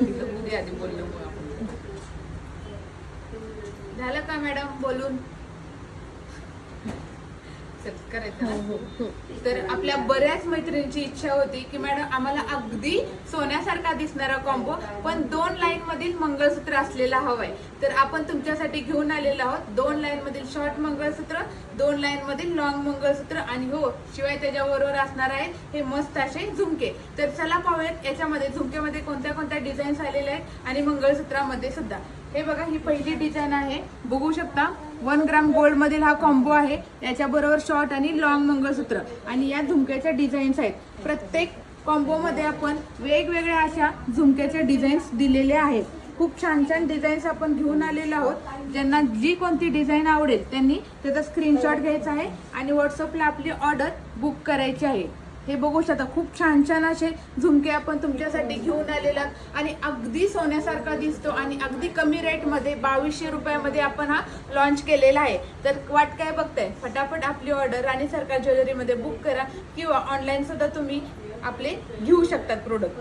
आधी आपण. झालं का मॅडम बोलून? चल, करायचं ना? तर आपल्या बऱ्याच मैत्रिणींची इच्छा होती की मॅडम आम्हाला अगदी सोन्यासारखा दिसणारा कॉम्बो पण दोन लाईन मधील मंगळसूत्र असलेला हवाय. तर आपण तुमच्यासाठी घेऊन आलेलो आहोत. दोन लाईन मधील शॉर्ट मंगळसूत्र दोन लाईन मधील लॉंग मंगळसूत्र आणि हो शिवाय त्याच्याबरोबर असणार आहेत हे मस्त असे झुमके. तर चला पाहूयात याच्यामध्ये झुमक्यामध्ये कोणत्या कोणत्या डिझाईन्स आलेल्या आहेत आणि मंगळसूत्रामध्ये सुद्धा. हे बघा ही पहिली डिझाईन आहे. बघू शकता वन ग्राम गोल्ड मधील हा कॉम्बो आहे. याच्याबरोबर शॉर्ट आणि लॉंग मंगळसूत्र. आणि या झुमक्याच्या डिझाईन्स आहेत. प्रत्येक कॉम्बोमध्ये आपण वेगवेगळ्या अशा झुमक्याच्या डिझाईन्स दिलेल्या आहेत. खूप छान छान डिझाईन्स आपण घेऊन आलेलो आहोत. ज्यांना जी कोणती डिझाईन आवडेल त्यांनी त्याचा स्क्रीनशॉट घ्यायचा आहे आणि व्हॉट्सअपला आपली ऑर्डर बुक करायची आहे. हे बघू शकता खूप छान छान असे झुमके आपण तुमच्यासाठी घेऊन आलेला आणि अगदी सोन्यासारखा दिसतो आणि अगदी कमी रेटमध्ये बावीसशे रुपयामध्ये आपण हा लॉन्च केलेला आहे. तर वाट काय बघताय? फटाफट आपली ऑर्डर राणी सरकार ज्वेलरीमध्ये बुक करा किंवा ऑनलाईनसुद्धा तुम्ही आपले घेऊ शकतात प्रोडक्ट